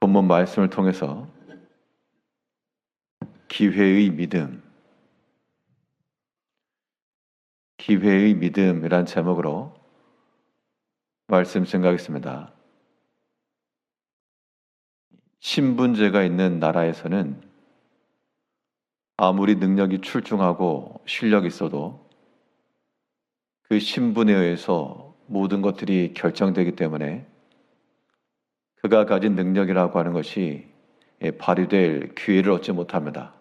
본문 말씀을 통해서 기회의 믿음, 기회의 믿음이란 제목으로 말씀 증가하겠습니다. 신분제가 있는 나라에서는 아무리 능력이 출중하고 실력이 있어도 그 신분에 의해서 모든 것들이 결정되기 때문에 그가 가진 능력이라고 하는 것이 예, 발휘될 기회를 얻지 못합니다.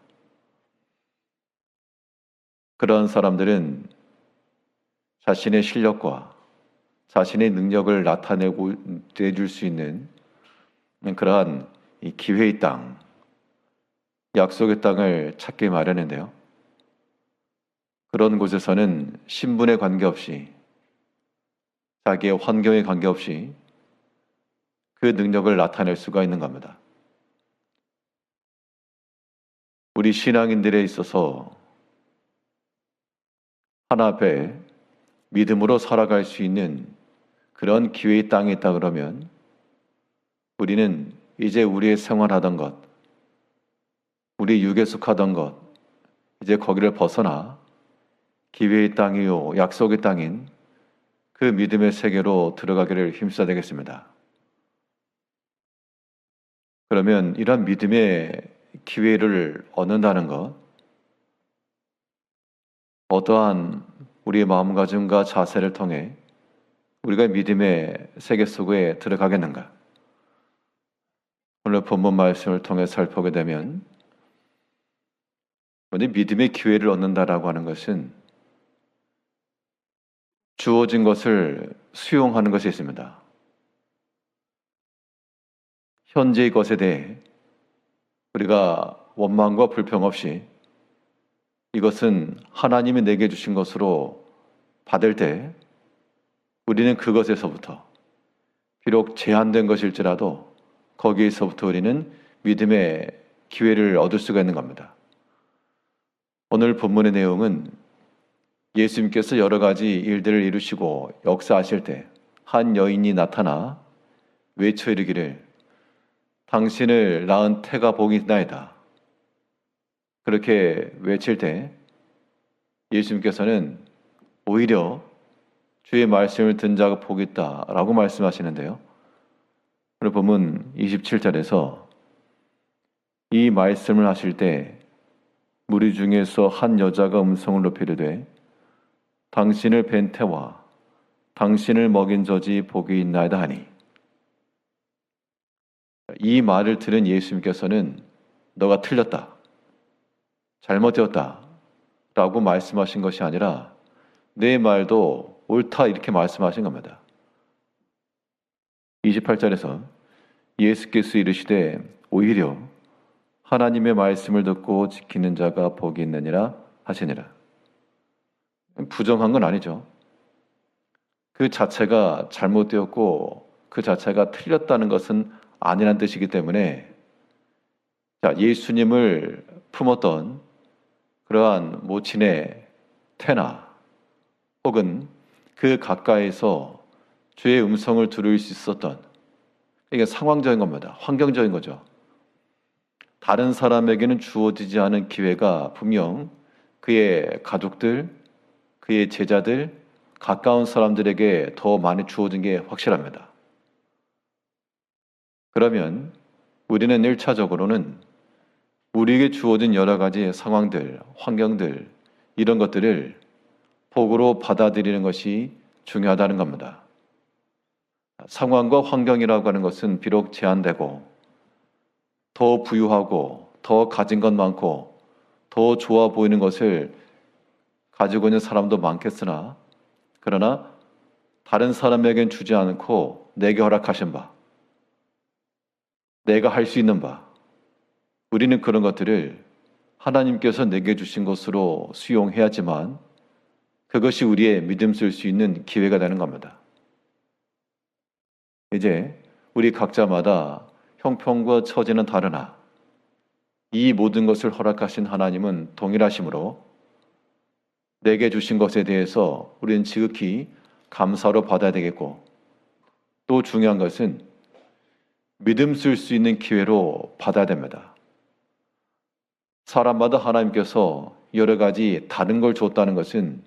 그런 사람들은 자신의 실력과 자신의 능력을 나타내고 내줄 수 있는 그러한 이 기회의 땅, 약속의 땅을 찾기 마련인데요. 그런 곳에서는 신분에 관계없이 자기의 환경에 관계없이 그 능력을 나타낼 수가 있는 겁니다. 우리 신앙인들에 있어서 하나 앞에 믿음으로 살아갈 수 있는 그런 기회의 땅이 있다 그러면 우리는 이제 우리의 생활하던 것, 우리 육에 속하던 것, 이제 거기를 벗어나 기회의 땅이요, 약속의 땅인 그 믿음의 세계로 들어가기를 힘써야 되겠습니다. 그러면 이런 믿음의 기회를 얻는다는 것, 어떠한 우리의 마음가짐과 자세를 통해 우리가 믿음의 세계 속에 들어가겠는가? 오늘 본문 말씀을 통해 살펴보게 되면 먼저 믿음의 기회를 얻는다라고 하는 것은 주어진 것을 수용하는 것이 있습니다. 현재의 것에 대해 우리가 원망과 불평 없이 이것은 하나님이 내게 주신 것으로 받을 때 우리는 그것에서부터 비록 제한된 것일지라도 거기에서부터 우리는 믿음의 기회를 얻을 수가 있는 겁니다. 오늘 본문의 내용은 예수님께서 여러 가지 일들을 이루시고 역사하실 때 한 여인이 나타나 외쳐 이르기를 당신을 낳은 태가 복이 나이다. 그렇게 외칠 때 예수님께서는 오히려 주의 말씀을 든 자가 복이 있다라고 말씀하시는데요. 오늘 보면 27절에서 이 말씀을 하실 때 무리 중에서 한 여자가 음성을 높이르되 당신을 뵌 태와 당신을 먹인 저지 복이 있나이다 하니 이 말을 들은 예수님께서는 너가 틀렸다. 잘못되었다. 라고 말씀하신 것이 아니라 내 말도 옳다 이렇게 말씀하신 겁니다. 28절에서 예수께서 이르시되 오히려 하나님의 말씀을 듣고 지키는 자가 복이 있느니라 하시니라. 부정한 건 아니죠. 그 자체가 잘못되었고 그 자체가 틀렸다는 것은 아니란 뜻이기 때문에 자, 예수님을 품었던 그러한 모친의 태나 혹은 그 가까이서 주의 음성을 들을 수 있었던 이게 상황적인 겁니다. 환경적인 거죠. 다른 사람에게는 주어지지 않은 기회가 분명 그의 가족들, 그의 제자들, 가까운 사람들에게 더 많이 주어진 게 확실합니다. 그러면 우리는 1차적으로는 우리에게 주어진 여러 가지 상황들, 환경들, 이런 것들을 복으로 받아들이는 것이 중요하다는 겁니다. 상황과 환경이라고 하는 것은 비록 제한되고 더 부유하고 더 가진 것 많고 더 좋아 보이는 것을 가지고 있는 사람도 많겠으나 그러나 다른 사람에겐 주지 않고 내게 허락하신 바 내가 할 수 있는 바 우리는 그런 것들을 하나님께서 내게 주신 것으로 수용해야지만 그것이 우리의 믿음 쓸 수 있는 기회가 되는 겁니다. 이제 우리 각자마다 형편과 처지는 다르나 이 모든 것을 허락하신 하나님은 동일하심으로 내게 주신 것에 대해서 우리는 지극히 감사로 받아야 되겠고 또 중요한 것은 믿음 쓸 수 있는 기회로 받아야 됩니다. 사람마다 하나님께서 여러 가지 다른 걸 줬다는 것은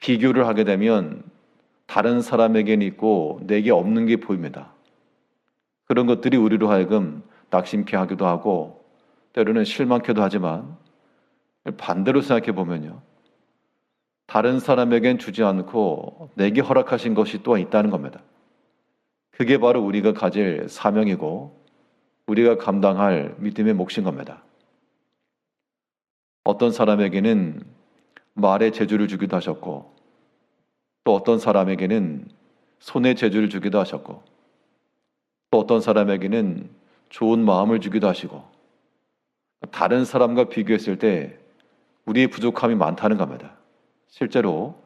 비교를 하게 되면 다른 사람에게는 있고 내게 없는 게 보입니다. 그런 것들이 우리로 하여금 낙심케 하기도 하고 때로는 실망케도 하지만 반대로 생각해 보면요. 다른 사람에겐 주지 않고 내게 허락하신 것이 또 있다는 겁니다. 그게 바로 우리가 가질 사명이고 우리가 감당할 믿음의 몫인 겁니다. 어떤 사람에게는 말의 재주를 주기도 하셨고 또 어떤 사람에게는 손의 재주를 주기도 하셨고 또 어떤 사람에게는 좋은 마음을 주기도 하시고 다른 사람과 비교했을 때 우리의 부족함이 많다는 겁니다. 실제로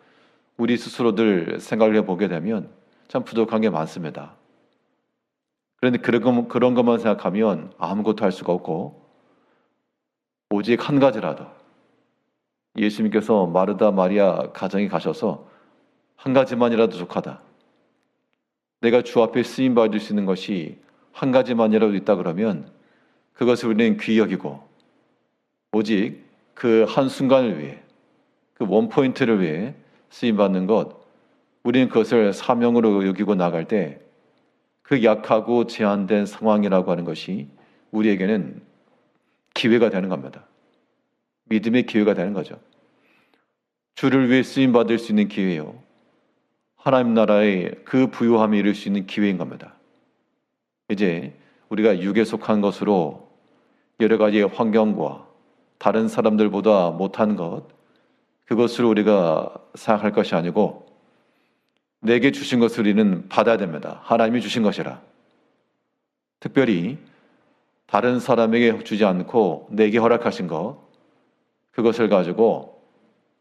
우리 스스로들 생각을 해보게 되면 참 부족한 게 많습니다. 그런데 그런, 것, 그런 것만 생각하면 아무것도 할 수가 없고 오직 한 가지라도 예수님께서 마르다 마리아 가정에 가셔서 한 가지만이라도 족하다. 내가 주 앞에 쓰임 받을 수 있는 것이 한 가지만이라도 있다 그러면 그것을 우리는 귀히 여기고 오직 그 한 순간을 위해 그 원포인트를 위해 쓰임 받는 것 우리는 그것을 사명으로 여기고 나갈 때 그 약하고 제한된 상황이라고 하는 것이 우리에게는 기회가 되는 겁니다. 믿음의 기회가 되는 거죠. 주를 위해 쓰임 받을 수 있는 기회요. 하나님 나라의 그 부유함에 이룰 수 있는 기회인 겁니다. 이제 우리가 육에 속한 것으로 여러 가지의 환경과 다른 사람들보다 못한 것, 그것을 우리가 생각할 것이 아니고 내게 주신 것을 우리는 받아야 됩니다. 하나님이 주신 것이라. 특별히 다른 사람에게 주지 않고 내게 허락하신 것, 그것을 가지고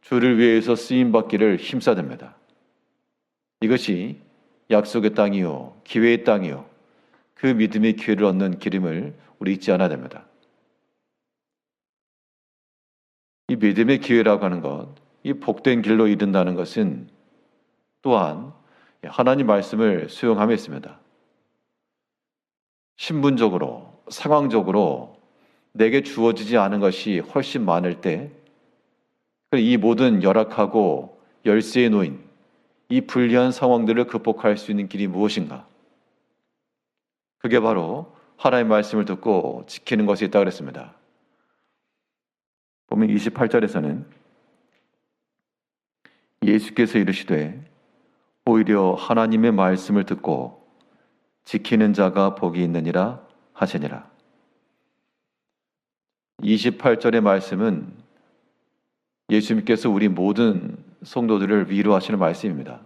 주를 위해서 쓰임 받기를 힘써야 됩니다. 이것이 약속의 땅이요, 기회의 땅이요, 그 믿음의 기회를 얻는 기름을 우리 잊지 않아야 됩니다. 이 믿음의 기회라고 하는 것, 이 복된 길로 이른다는 것은 또한 하나님 말씀을 수용함에 있습니다. 신분적으로, 상황적으로 내게 주어지지 않은 것이 훨씬 많을 때, 이 모든 열악하고 열쇠에 놓인 이 불리한 상황들을 극복할 수 있는 길이 무엇인가? 그게 바로 하나님의 말씀을 듣고 지키는 것이 있다고 그랬습니다. 보면 28절에서는 예수께서 이르시되 오히려 하나님의 말씀을 듣고 지키는 자가 복이 있느니라 하시니라. 28절의 말씀은 예수님께서 우리 모든 성도들을 위로하시는 말씀입니다.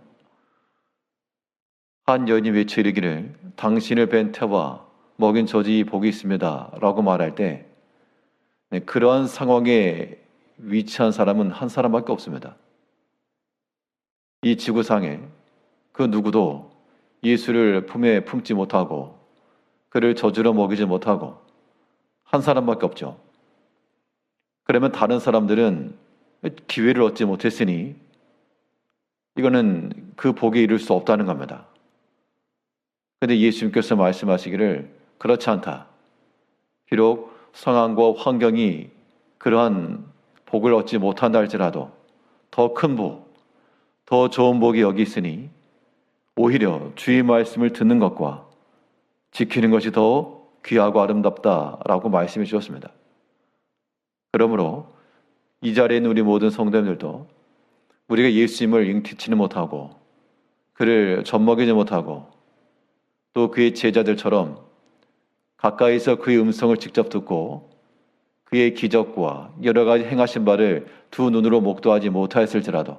한 여인이 외쳐 이르기를 당신을 뵌 태와 먹인 저지 복이 있습니다. 라고 말할 때 네, 그러한 상황에 위치한 사람은 한 사람밖에 없습니다. 이 지구상에 그 누구도 예수를 품에 품지 못하고 그를 저주로 먹이지 못하고 한 사람밖에 없죠. 그러면 다른 사람들은 기회를 얻지 못했으니 이거는 그 복에 이를 수 없다는 겁니다. 그런데 예수님께서 말씀하시기를 그렇지 않다. 비록 상황과 환경이 그러한 복을 얻지 못한다 할지라도 더 큰 복, 더 좋은 복이 여기 있으니 오히려 주의 말씀을 듣는 것과 지키는 것이 더 귀하고 아름답다라고 말씀해 주셨습니다. 그러므로 이 자리에 있는 우리 모든 성도님들도 우리가 예수님을 인티치는 못하고 그를 젖먹이지 못하고 또 그의 제자들처럼 가까이서 그의 음성을 직접 듣고 그의 기적과 여러 가지 행하신 바를 두 눈으로 목도하지 못하였을지라도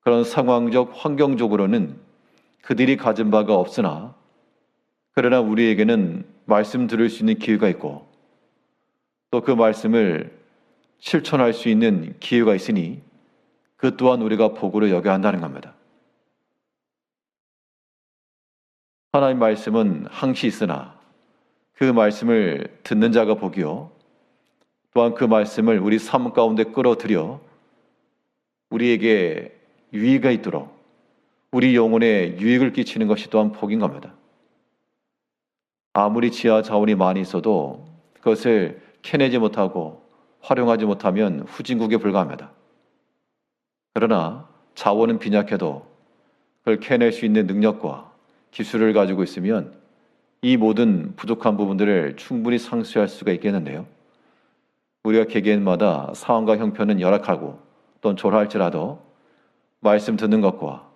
그런 상황적 환경적으로는 그들이 가진 바가 없으나 그러나 우리에게는 말씀 들을 수 있는 기회가 있고 또 그 말씀을 실천할 수 있는 기회가 있으니 그 또한 우리가 복으로 여겨야 한다는 겁니다. 하나님 말씀은 항시 있으나 그 말씀을 듣는 자가 복이요. 또한 그 말씀을 우리 삶 가운데 끌어들여 우리에게 유익가 있도록 우리 영혼에 유익을 끼치는 것이 또한 복인 겁니다. 아무리 지하 자원이 많이 있어도 그것을 캐내지 못하고 활용하지 못하면 후진국에 불과합니다. 그러나 자원은 빈약해도 그걸 캐낼 수 있는 능력과 기술을 가지고 있으면 이 모든 부족한 부분들을 충분히 상쇄할 수가 있겠는데요. 우리가 개개인마다 상황과 형편은 열악하고 또는 초라할지라도 말씀 듣는 것과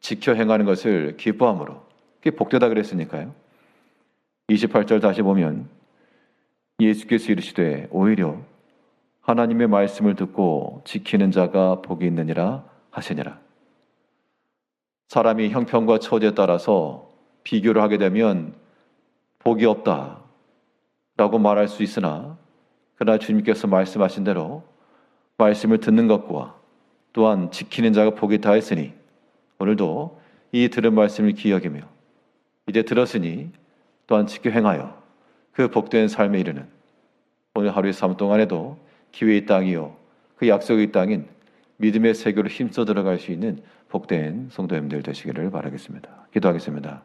지켜 행하는 것을 기뻐함으로 그게 복되다 그랬으니까요. 28절 다시 보면 예수께서 이르시되 오히려 하나님의 말씀을 듣고 지키는 자가 복이 있느니라 하시니라. 사람이 형편과 처지에 따라서 비교를 하게 되면 복이 없다 라고 말할 수 있으나 그러나 주님께서 말씀하신 대로 말씀을 듣는 것과 또한 지키는 자가 복이 다 했으니 오늘도 이 들은 말씀을 기억이며 이제 들었으니 또한 지켜 행하여 그 복된 삶에 이르는 오늘 하루의 삶 동안에도 기회의 땅이요 그 약속의 땅인 믿음의 세계로 힘써 들어갈 수 있는 복된 성도님들 되시기를 바라겠습니다. 기도하겠습니다.